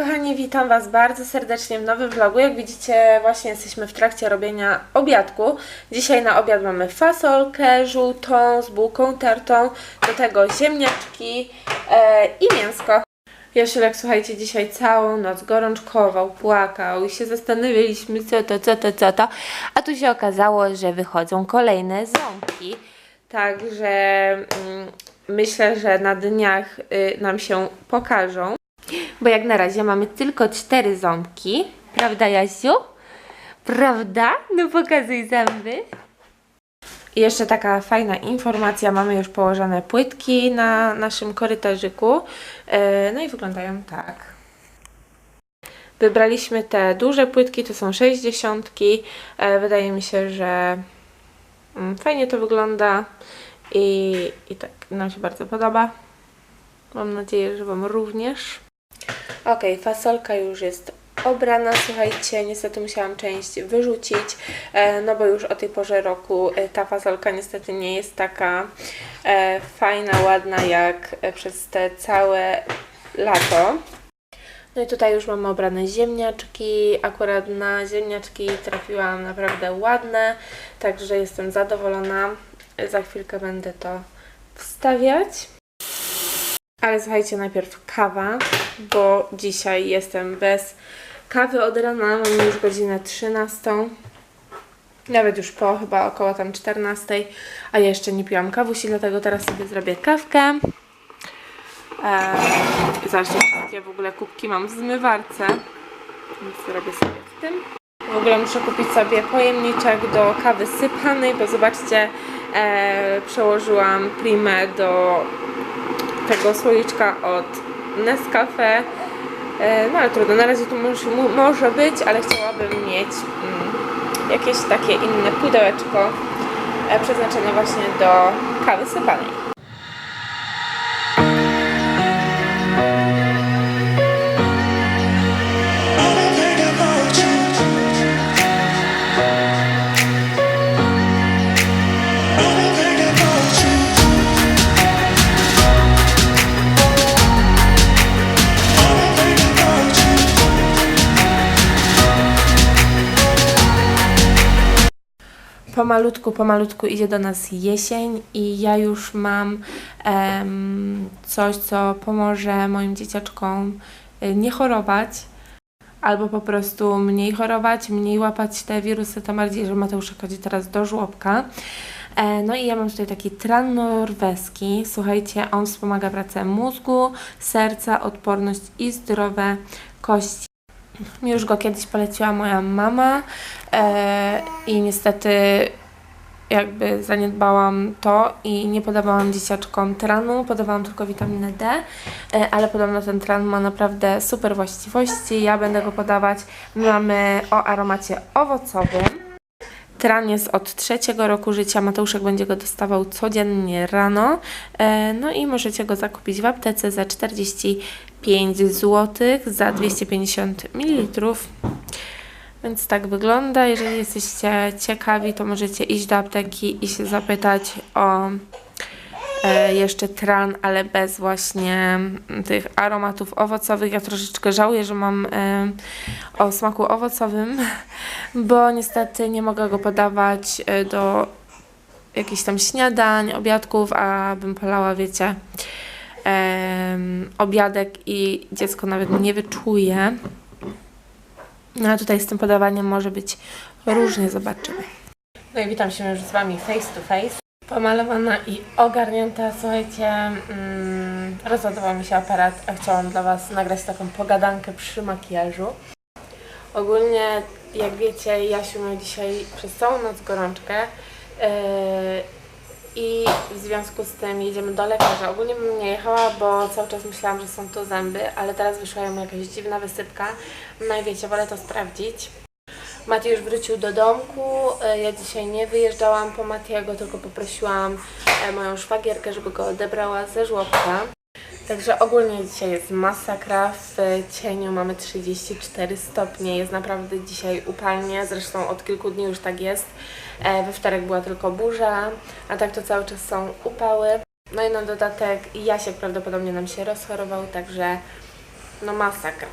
kochani, witam Was bardzo serdecznie w nowym vlogu. Jak widzicie, właśnie jesteśmy w trakcie robienia obiadku. Dzisiaj na obiad mamy fasolkę żółtą z bułką tertą, do tego ziemniaczki e, i mięsko. Jasiulek, słuchajcie, dzisiaj całą noc gorączkował, płakał i się zastanawialiśmy co to, co to, co to. A tu się okazało, że wychodzą kolejne ząbki. Także mm, myślę, że na dniach y, nam się pokażą. Bo jak na razie mamy tylko cztery ząbki. Prawda, Jasiu? Prawda? No pokazuj zęby. I jeszcze taka fajna informacja, mamy już położone płytki na naszym korytarzyku. E, No i wyglądają tak. Wybraliśmy te duże płytki, to są 60. E, Wydaje mi się, że mm, fajnie to wygląda i, i tak nam się bardzo podoba. Mam nadzieję, że Wam również. Ok, fasolka już jest obrana, słuchajcie, niestety musiałam część wyrzucić, e, no bo już o tej porze roku e, ta fasolka niestety nie jest taka e, fajna, ładna jak przez te całe lato. No i tutaj już mamy obrane ziemniaczki, akurat na ziemniaczki trafiłam naprawdę ładne, także jestem zadowolona. Za chwilkę będę to wstawiać. Ale słuchajcie, najpierw kawa, bo dzisiaj jestem bez kawy od rana. Mamy już godzinę 13. Nawet już po chyba około tam 14, a ja jeszcze nie piłam kawusi, dlatego teraz sobie zrobię kawkę. Eee, zobaczcie, jakie w ogóle kubki mam w zmywarce. Więc zrobię sobie w tym. W ogóle muszę kupić sobie pojemniczek do kawy sypanej, bo zobaczcie, e, przełożyłam primę do tego słoiczka od Nescafe. E, no ale trudno, na razie tu może, może być, ale chciałabym mieć mm, jakieś takie inne pudełeczko e, przeznaczone właśnie do kawy sypanej. Pomalutku, pomalutku idzie do nas jesień i ja już mam coś, co pomoże moim dzieciaczkom y, nie chorować albo po prostu mniej chorować, mniej łapać te wirusy, tym bardziej, że Mateuszek chodzi teraz do żłobka. E, No i ja mam tutaj taki tran norweski. Słuchajcie, on wspomaga pracę mózgu, serca, odporność i zdrowe kości. Mi już go kiedyś poleciła moja mama e, i niestety jakby zaniedbałam to i nie podawałam dzieciaczkom tranu, podawałam tylko witaminę D, e, ale podobno ten tran ma naprawdę super właściwości. Ja będę go podawać. My mamy o aromacie owocowym. Tran jest od trzeciego roku życia. Mateuszek będzie go dostawał codziennie rano. E, No i możecie go zakupić w aptece za 45 zł za 250 ml. Więc tak wygląda. Jeżeli jesteście ciekawi, to możecie iść do apteki i się zapytać o e, jeszcze tran, ale bez właśnie tych aromatów owocowych. Ja troszeczkę żałuję, że mam e, o smaku owocowym, bo niestety nie mogę go podawać e, do jakichś tam śniadań, obiadków, a bym polała, wiecie, obiadek i dziecko nawet nie wyczuje. No a tutaj z tym podawaniem może być różnie, zobaczymy. No i witam się już z Wami face to face. Pomalowana i ogarnięta, słuchajcie, mm, rozładował mi się aparat, a chciałam dla Was nagrać taką pogadankę przy makijażu. Ogólnie, jak wiecie, Jasiu miał dzisiaj przez całą noc gorączkę yy, i w związku z tym jedziemy do lekarza. Ogólnie bym nie jechała, bo cały czas myślałam, że są to zęby, ale teraz wyszła mu jakaś dziwna wysypka. No i wiecie, wolę to sprawdzić. Mati już wrócił do domku. E, Ja dzisiaj nie wyjeżdżałam po Matiego, tylko poprosiłam e, moją szwagierkę, żeby go odebrała ze żłobka. Także ogólnie dzisiaj jest masakra. W cieniu mamy 34 stopnie. Jest naprawdę dzisiaj upalnie. Zresztą od kilku dni już tak jest. E, We wtorek była tylko burza, a tak to cały czas są upały. No i na dodatek Jasiek prawdopodobnie nam się rozchorował, także no masakra.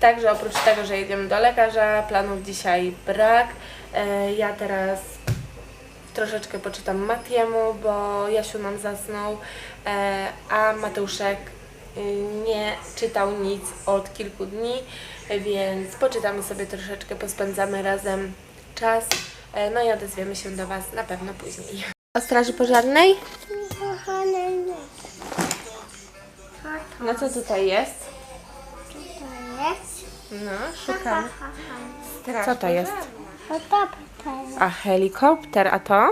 Także oprócz tego, że jedziemy do lekarza, planów dzisiaj brak. E, ja teraz troszeczkę poczytam Matiemu, bo Jasiu nam zasnął, e, a Mateuszek y, nie czytał nic od kilku dni, więc poczytamy sobie troszeczkę, pospędzamy razem czas. E, no i odezwiemy się do Was na pewno później. O straży pożarnej? No co tutaj jest? To jest? No, szukamy. Co to jest? Helikopter. A helikopter, a to?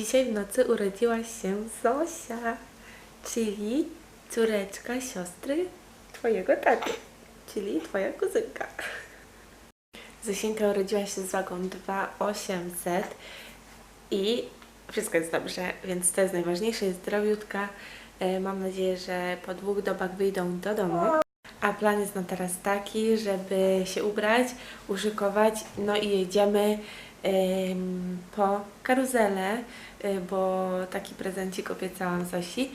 Dzisiaj w nocy urodziła się Zosia, czyli córeczka siostry twojego taty, czyli twoja kuzynka. Zosieńka urodziła się z wagą 2800 i wszystko jest dobrze, więc to jest najważniejsze, jest zdrowiutka. E, Mam nadzieję, że po dwóch dobach wyjdą do domu. A plan jest na teraz taki, żeby się ubrać, uszykować, no i jedziemy em, po karuzelę, y, bo taki prezencik obiecałam Zosi,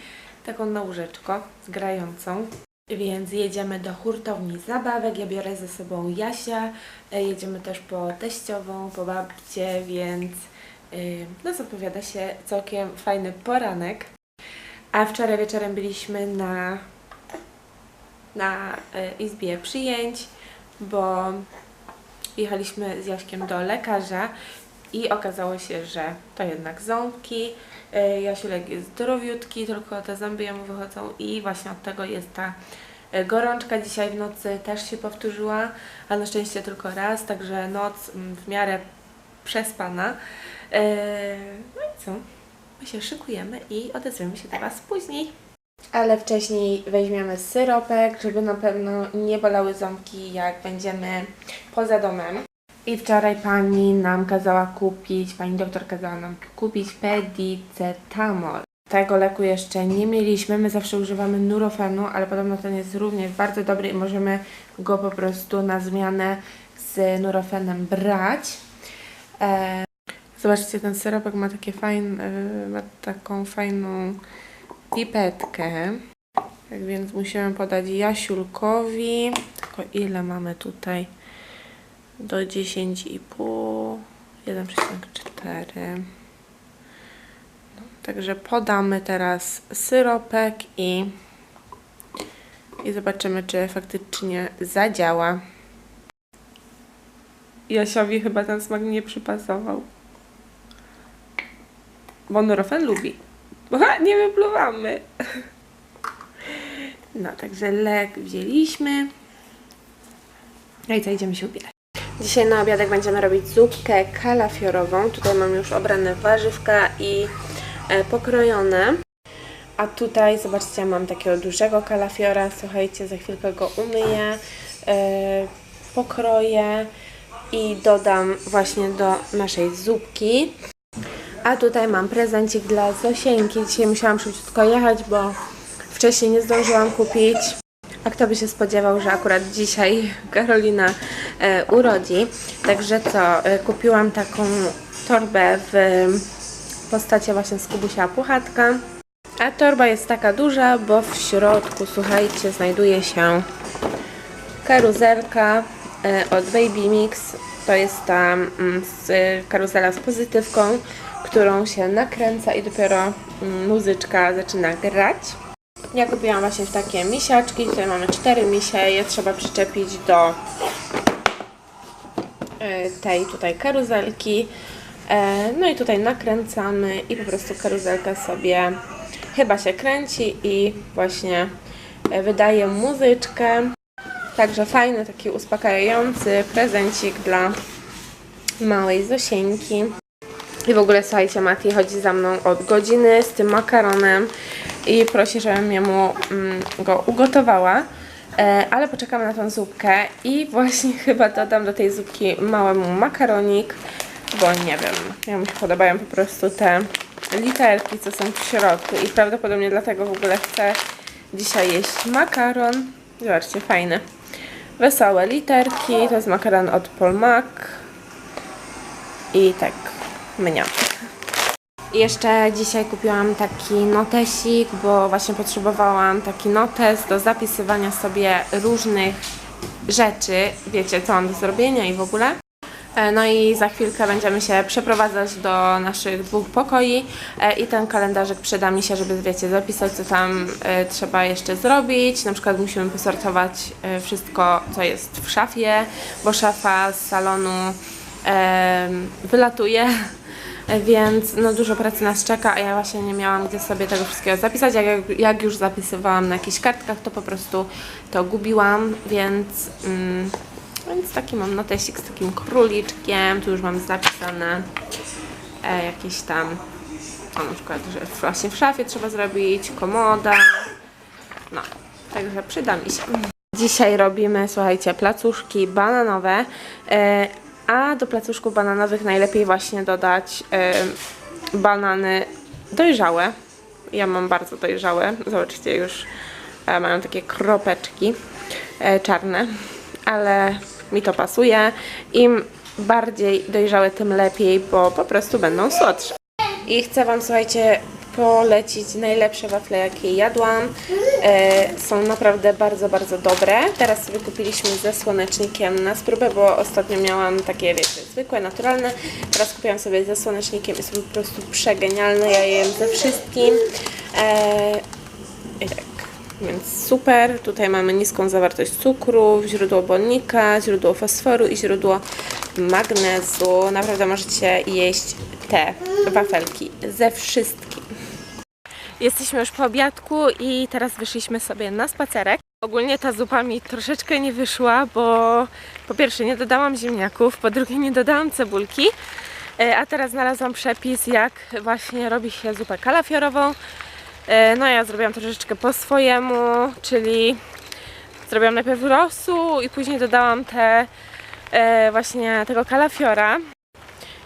taką na łóżeczko z grającą. Więc jedziemy do hurtowni zabawek, ja biorę ze sobą Jasia, e, jedziemy też po teściową, po babcie, więc y, no zapowiada się całkiem fajny poranek. A wczoraj wieczorem byliśmy na na e, izbie przyjęć, bo jechaliśmy z Jaśkiem do lekarza i okazało się, że to jednak ząbki. E, Jasiulek jest zdrowiutki, tylko te zęby jemu wychodzą i właśnie od tego jest ta e, gorączka. Dzisiaj w nocy też się powtórzyła, a na szczęście tylko raz, także noc mm, w miarę przespana. E, No i co? My się szykujemy i odezwiemy się do Was później. Ale wcześniej weźmiemy syropek, żeby na pewno nie bolały ząbki, jak będziemy poza domem. I wczoraj pani nam kazała kupić, pani doktor kazała nam kupić pedicetamol. Tego leku jeszcze nie mieliśmy, my zawsze używamy nurofenu, ale podobno ten jest również bardzo dobry i możemy go po prostu na zmianę z nurofenem brać. E, zobaczcie, ten syropek ma takie fajne, e, ma taką fajną pipetkę. Tak więc musimy podać Jasiulkowi. Tylko ile mamy tutaj? Do 10,5. 1,4. No, także podamy teraz syropek i, i zobaczymy, czy faktycznie zadziała. Jasiowi chyba ten smak nie przypasował. Bo Nurofen lubi. Bo nie wypluwamy. No, także lek wzięliśmy. No i co, idziemy się ubierać. Dzisiaj na obiadek będziemy robić zupkę kalafiorową. Tutaj mam już obrane warzywka i e, pokrojone. A tutaj, zobaczcie, mam takiego dużego kalafiora. Słuchajcie, za chwilkę go umyję, e, pokroję i dodam właśnie do naszej zupki. A tutaj mam prezencik dla Zosieńki. Dzisiaj musiałam szybciutko jechać, bo wcześniej nie zdążyłam kupić. A kto by się spodziewał, że akurat dzisiaj Karolina e, urodzi. Także co, e, kupiłam taką torbę w postaci właśnie z Kubusia Puchatka. A torba jest taka duża, bo w środku, słuchajcie, znajduje się karuzelka e, od Baby Mix. To jest ta mm, z, karuzela z pozytywką, którą się nakręca i dopiero mm, muzyczka zaczyna grać. Ja kupiłam właśnie takie misiaczki. Tutaj mamy cztery misie. Je trzeba przyczepić do e, tej tutaj karuzelki. E, No i tutaj nakręcamy i po prostu karuzelka sobie chyba się kręci i właśnie e, wydaje muzyczkę. Także fajny, taki uspokajający prezencik dla małej Zosieńki. I w ogóle słuchajcie, Mati chodzi za mną od godziny z tym makaronem i prosi, żebym jemu mm, go ugotowała. E, ale poczekamy na tą zupkę i właśnie chyba dodam do tej zupki małemu makaronik, bo nie wiem, ja mi się podobają po prostu te literki, co są w środku i prawdopodobnie dlatego w ogóle chcę dzisiaj jeść makaron. Zobaczcie, fajny. Wesołe literki, to jest makaron od Polmak i tak mniam. I Jeszcze dzisiaj kupiłam taki notesik, bo właśnie potrzebowałam taki notes do zapisywania sobie różnych rzeczy, wiecie co mam do zrobienia i w ogóle. E, No i za chwilkę będziemy się przeprowadzać do naszych dwóch pokoi e, i ten kalendarzyk przyda mi się, żeby wiecie, zapisać co tam e, trzeba jeszcze zrobić. Na przykład musimy posortować wszystko, co jest w szafie, bo szafa z salonu wylatuje, więc no dużo pracy nas czeka, a ja właśnie nie miałam gdzie sobie tego wszystkiego zapisać. Jak, jak już zapisywałam na jakichś kartkach, to po prostu to gubiłam, więc, mm, więc taki mam notesik z takim króliczkiem, tu już mam zapisane e, jakieś tam, o na przykład, że właśnie w szafie trzeba zrobić, komoda, no, także przyda mi się. Dzisiaj robimy, słuchajcie, placuszki bananowe, e, a do placuszków bananowych najlepiej właśnie dodać banany dojrzałe. Ja mam bardzo dojrzałe, zobaczcie już e, mają takie kropeczki e, czarne, ale mi to pasuje. Im bardziej dojrzałe, tym lepiej, bo po prostu będą słodsze. I chcę Wam, słuchajcie, polecić najlepsze wafle, jakie jadłam. E, są naprawdę bardzo, bardzo dobre. Teraz sobie kupiliśmy ze słonecznikiem na spróbę, bo ostatnio miałam takie, wiecie, zwykłe, naturalne. Teraz kupiłam sobie ze słonecznikiem i są po prostu przegenialne. Ja je jem ze wszystkim. E, I tak. Więc super. Tutaj mamy niską zawartość cukru, źródło błonnika, źródło fosforu i źródło magnezu. Naprawdę możecie jeść te wafelki ze wszystkim. Jesteśmy już po obiadku i teraz wyszliśmy sobie na spacerek. Ogólnie ta zupa mi troszeczkę nie wyszła, bo po pierwsze nie dodałam ziemniaków, po drugie nie dodałam cebulki, E, a teraz znalazłam przepis jak właśnie robi się zupę kalafiorową. E, No ja zrobiłam troszeczkę po swojemu, czyli zrobiłam najpierw rosół i później dodałam te e, właśnie tego kalafiora.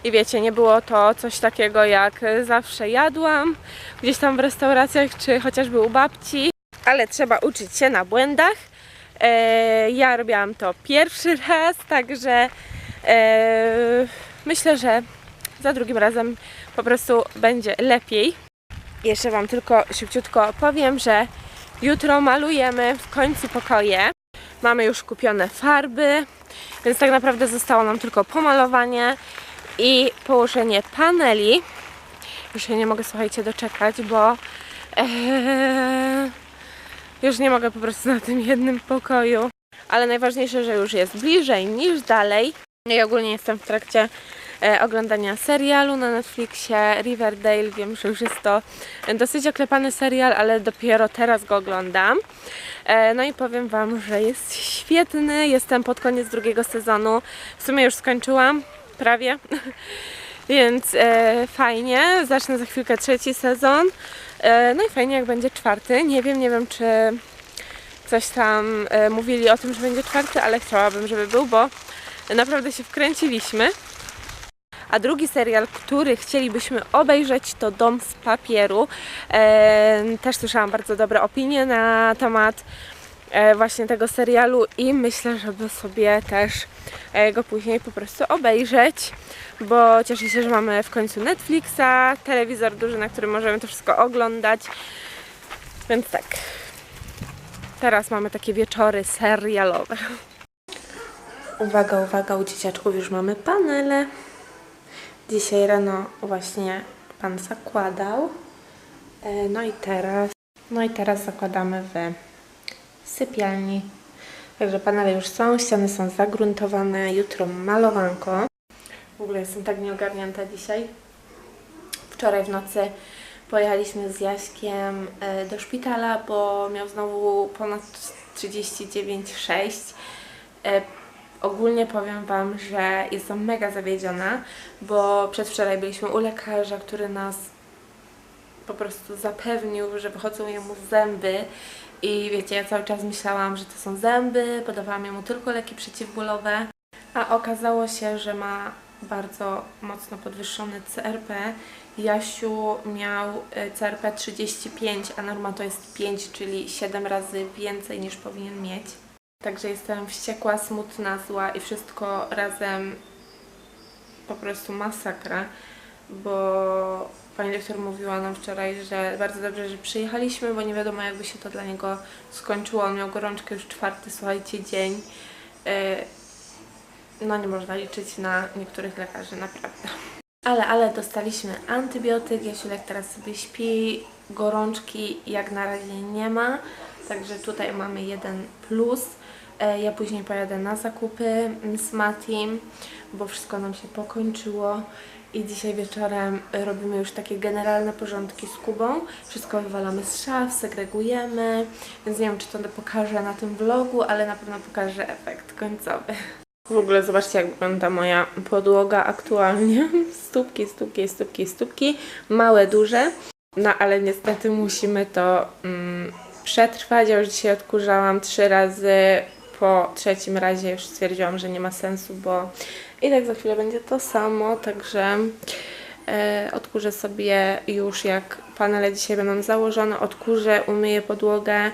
I wiecie, nie było to coś takiego jak zawsze jadłam gdzieś tam w restauracjach czy chociażby u babci, ale trzeba uczyć się na błędach. E, ja robiłam to pierwszy raz, także e, myślę, że za drugim razem po prostu będzie lepiej. Jeszcze Wam tylko szybciutko powiem, że jutro malujemy w końcu pokoje. Mamy już kupione farby, więc tak naprawdę zostało nam tylko pomalowanie i położenie paneli. Już się nie mogę, słuchajcie, doczekać, bo eee, już nie mogę po prostu na tym jednym pokoju. Ale najważniejsze, że już jest bliżej niż dalej. Ja ogólnie jestem w trakcie e, oglądania serialu na Netflixie Riverdale. Wiem, że już jest to dosyć oklepany serial, ale dopiero teraz go oglądam. E, no i powiem Wam, że jest świetny. Jestem pod koniec drugiego sezonu. W sumie już skończyłam, prawie. Więc e, fajnie. Zacznę za chwilkę trzeci sezon. E, no i fajnie, jak będzie czwarty. Nie wiem, nie wiem, czy coś tam e, mówili o tym, że będzie czwarty, ale chciałabym, żeby był, bo naprawdę się wkręciliśmy. A drugi serial, który chcielibyśmy obejrzeć, to Dom z papieru. E, też słyszałam bardzo dobre opinie na temat właśnie tego serialu i myślę, żeby sobie też e, go później po prostu obejrzeć, bo cieszę się, że mamy w końcu Netflixa, telewizor duży, na którym możemy to wszystko oglądać. Więc tak, teraz mamy takie wieczory serialowe. Uwaga, uwaga, u dzieciaczków już mamy panele. Dzisiaj rano właśnie pan zakładał. E, No i teraz, no i teraz zakładamy w sypialni. Także panele już są, ściany są zagruntowane, jutro malowanko. W ogóle jestem tak nieogarnięta dzisiaj. Wczoraj w nocy pojechaliśmy z Jaśkiem e, do szpitala, bo miał znowu ponad 39,6. E, Ogólnie powiem Wam, że jestem mega zawiedziona, bo przedwczoraj byliśmy u lekarza, który nas po prostu zapewnił, że wychodzą jemu zęby i wiecie, ja cały czas myślałam, że to są zęby, podawałam jemu tylko leki przeciwbólowe, a okazało się, że ma bardzo mocno podwyższony CRP. Jasiu miał y, CRP 35, a norma to jest 5, czyli 7 razy więcej niż powinien mieć. Także jestem wściekła, smutna, zła i wszystko razem po prostu masakra, bo pani doktor mówiła nam wczoraj, że bardzo dobrze, że przyjechaliśmy, bo nie wiadomo jakby się to dla niego skończyło. On miał gorączkę już czwarty, słuchajcie, dzień. Yy, No nie można liczyć na niektórych lekarzy, naprawdę. Ale, ale dostaliśmy antybiotyk, Jasiulek teraz sobie śpi, gorączki jak na razie nie ma, także tutaj mamy jeden plus. E, Ja później pojadę na zakupy z Matim, bo wszystko nam się pokończyło i dzisiaj wieczorem robimy już takie generalne porządki z Kubą. Wszystko wywalamy z szaf, segregujemy, więc nie wiem, czy to pokażę na tym vlogu, ale na pewno pokażę efekt końcowy. W ogóle zobaczcie, jak wygląda moja podłoga aktualnie. Stópki, stópki, stópki, stópki. Małe, duże. No ale niestety musimy to mm, przetrwać. Ja już dzisiaj odkurzałam trzy razy. Po trzecim razie już stwierdziłam, że nie ma sensu, bo i tak za chwilę będzie to samo, także e, odkurzę sobie już jak panele dzisiaj będą założone, odkurzę, umyję podłogę,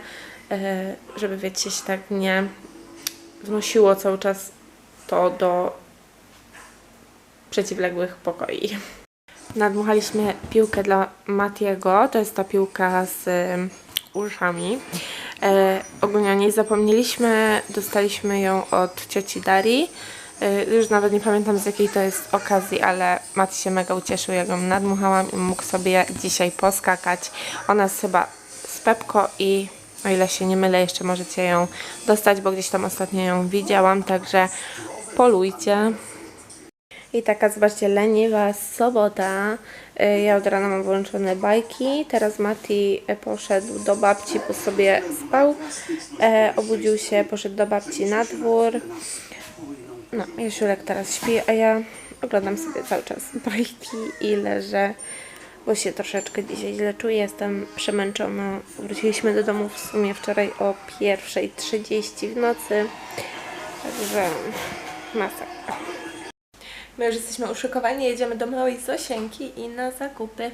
e, żeby wiecie, się tak nie wnosiło cały czas to do przeciwległych pokoi. Nadmuchaliśmy piłkę dla Matiego, to jest ta piłka z ym, uszami. E, ogólnie o niej zapomnieliśmy, dostaliśmy ją od cioci Darii. E, już nawet nie pamiętam z jakiej to jest okazji, ale Mati się mega ucieszył, jak ją nadmuchałam i mógł sobie dzisiaj poskakać. Ona jest chyba z Pepko i o ile się nie mylę, jeszcze możecie ją dostać, bo gdzieś tam ostatnio ją widziałam, także polujcie. I taka, zobaczcie, leniwa sobota. Y, Ja od rana mam włączone bajki. Teraz Mati e, poszedł do babci, bo sobie spał. E, obudził się, poszedł do babci na dwór. No, Jasiulek teraz śpi, a ja oglądam sobie cały czas bajki i leżę, bo się troszeczkę dzisiaj źle czuję. Jestem przemęczona. Wróciliśmy do domu w sumie wczoraj o 1.30 w nocy. Także masakra. My już jesteśmy uszykowani, jedziemy do małej Zosienki i na zakupy.